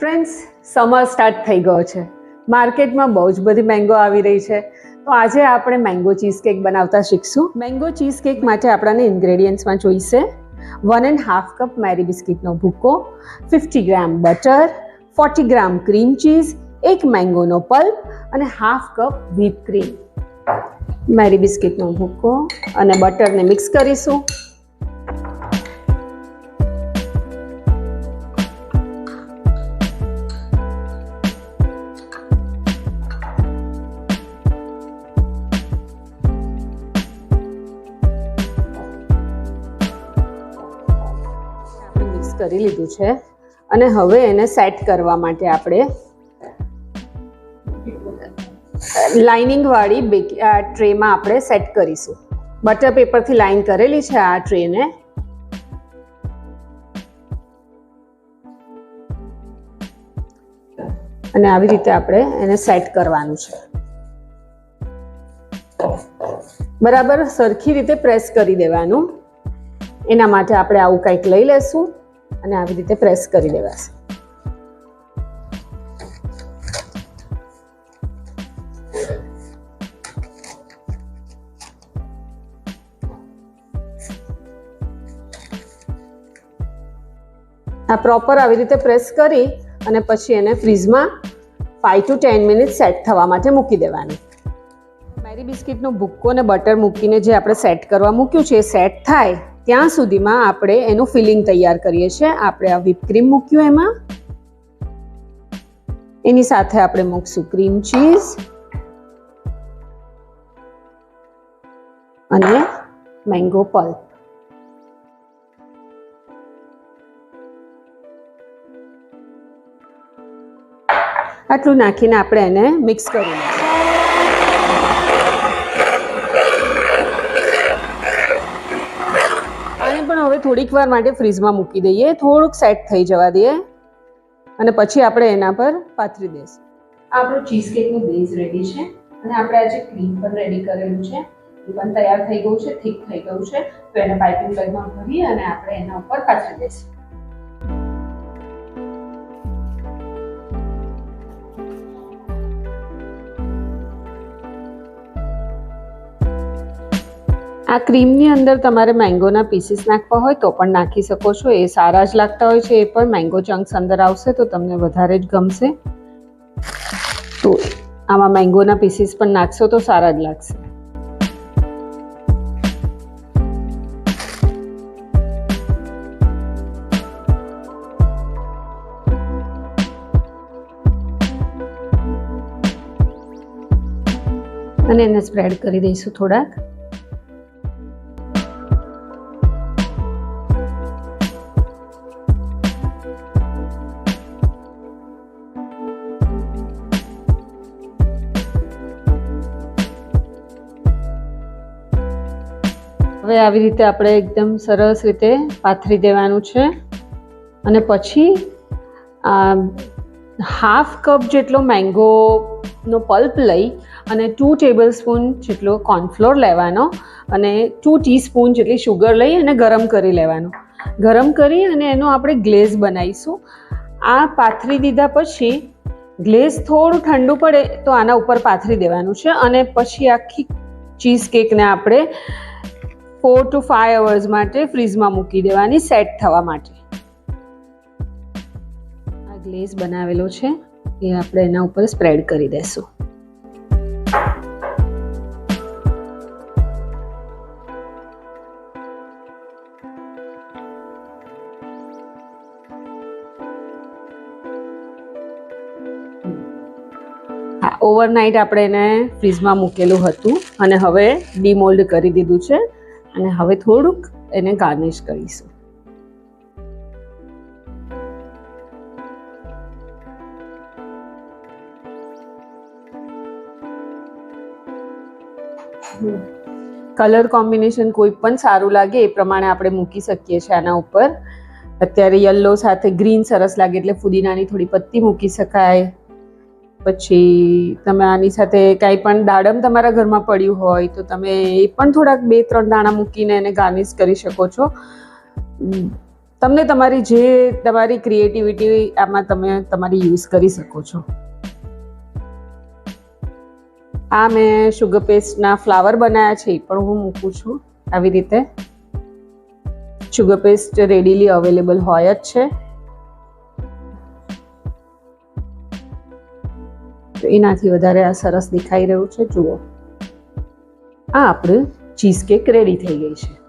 Friends summer start થઈ ગયો છે. માર્કેટમાં બહુ જ બધી મેંગો આવી રહી છે. તો આજે આપણે મેંગો ચીઝ કેક બનાવતા શીખશું. મેંગો ચીઝ કેક માટે આપણાને ઇન્ગ્રેડિયન્ટ્સમાં જોઈશે. One and half cup Marie બિસ્કિટનો ભૂકો fifty gram butter forty gram cream cheese એક મેંગોનો પલ્પ અને half cup whip cream Marie બિસ્કિટનો ભૂકો અને બટરને મિક્સ કરીશું. કરી લીધું છે. અને હવે એને સેટ કરવા માટે આપણે લાઇનિંગ વાળી બેક ટ્રેમાં આપણે સેટ કરીશું. બટર પેપરથી લાઇન કરેલી છે આ ટ્રેને અને આવી રીતે આપણે એને સેટ કરવાનું છે. બરાબર સરખી રીતે પ્રેસ કરી દેવાનું. એના માટે આપણે આવું કંઈક લઈ લેશું. અને આવી રીતે પ્રેસ કરી દેવાશે આ પ્રોપર આવી રીતે પ્રેસ કરી અને પછી એને ફ્રીઝમાં five to ten minute set થવા માટે મૂકી દેવાની. મેરી બિસ્કિટનો ભૂક્કો અને બટર મૂકીને જે આપણે સેટ કરવા મૂક્યું છે એ સેટ થાય. ત્યાં સુધીમાં આપણે એનું ફિલિંગ તૈયાર કરીએ છીએ. આપણે આ ક્રીમ મૂક્યું એમાં. એની સાથે આપણે મૂકશું ક્રીમ ચીઝ અને મેંગો પલ્પ આટલું નાખીને આપણે એને મિક્સ કરી લઈશું. આને પણ હવે થોડીક વાર માટે ફ્રીઝમાં મૂકી દઈએ. થોડુંક સેટ થઈ જવા દઈએ. અને પછી આપણે એના પર પાથરી દઈશું. આપણું ચીઝ કેકનું બેઝ રેડી છે. અને આપણે આજે ક્રીમ પણ રેડી કરેલું છે. એ પણ તૈયાર થઈ ગયું છે થીક થઈ ગયું છે. તો એને પાઇપિંગ બેગમાં ભરી અને આપણે એના ઉપર પાથરી દઈશું. આ ક્રીમની અંદર તમારે મેંગોના પીસીસ નાખવા હોય તો પણ નાખી શકો છો. એ સારા જ લાગતા હોય છે, એ પણ મેંગો ચંક્સ અંદર આવશે તો તમને વધારે જ ગમશે. તો આમાં મેંગોના પીસીસ પણ નાખશો તો સારા જ લાગશે. અને એને સ્પ્રેડ કરી દઈશું થોડાક. હવે આવી રીતે આપણે એકદમ સરસ રીતે પાથરી દેવાનું છે. અને પછી હાફ કપ જેટલો મેંગોનો પલ્પ લઈ અને ટુ ટેબલ સ્પૂન જેટલો કોર્નફ્લોર લેવાનો અને ટુ ટીસ્પૂન જેટલી શુગર લઈ અને ગરમ કરી લેવાનું. ગરમ કરી અને એનો આપણે ગ્લેઝ બનાવીશું. આ પાથરી દીધા પછી, ગ્લેઝ થોડું ઠંડુ પડે તો આના ઉપર પાથરી દેવાનું છે અને પછી આખી ચીઝ કેકને આપણે ફોર ટુ ફાઈવ અવર્સ માટે ફ્રીઝમાં મૂકી દેવાની સેટ થવા માટે. આ ગ્લેઝ બનાવેલો છે, એ આપણે એના ઉપર સ્પ્રેડ કરી દેશું ઓવરનાઇટ આપણે એને ફ્રીઝમાં મૂકેલું હતું અને હવે ડીમોલ્ડ કરી દીધું છે. અને હવે થોડુંક એને ગાર્નિશ કરીશું. કલર કોમ્બિનેશન કોઈ પણ સારું લાગે એ પ્રમાણે આપણે મૂકી શકીએ છીએ આના ઉપર. અત્યારે યલો સાથે ગ્રીન સરસ લાગે એટલે ફુદીનાની થોડી પત્તી મૂકી શકાય. પછી તમે આની સાથે કાંઈ પણ દાડમ તમારા ઘરમાં પડ્યું હોય તો તમે એ પણ થોડાક બે, ત્રણ દાણા મૂકીને એને ગાર્નિશ કરી શકો છો. તમને તમારી જે, તમારી ક્રિએટિવિટી આમાં તમે તમારી યુઝ કરી શકો છો. આ મેં શુગર પેસ્ટના ફ્લાવર બનાવ્યા છે એ પણ હું મૂકું છું આવી રીતે. શુગર પેસ્ટ રેડીલી અવેલેબલ હોય જ છે. એનાથી વધારે આ સરસ દેખાઈ રહ્યું છે. જુઓ. આ આપણું ચીઝ કેક રેડી થઈ ગઈ છે.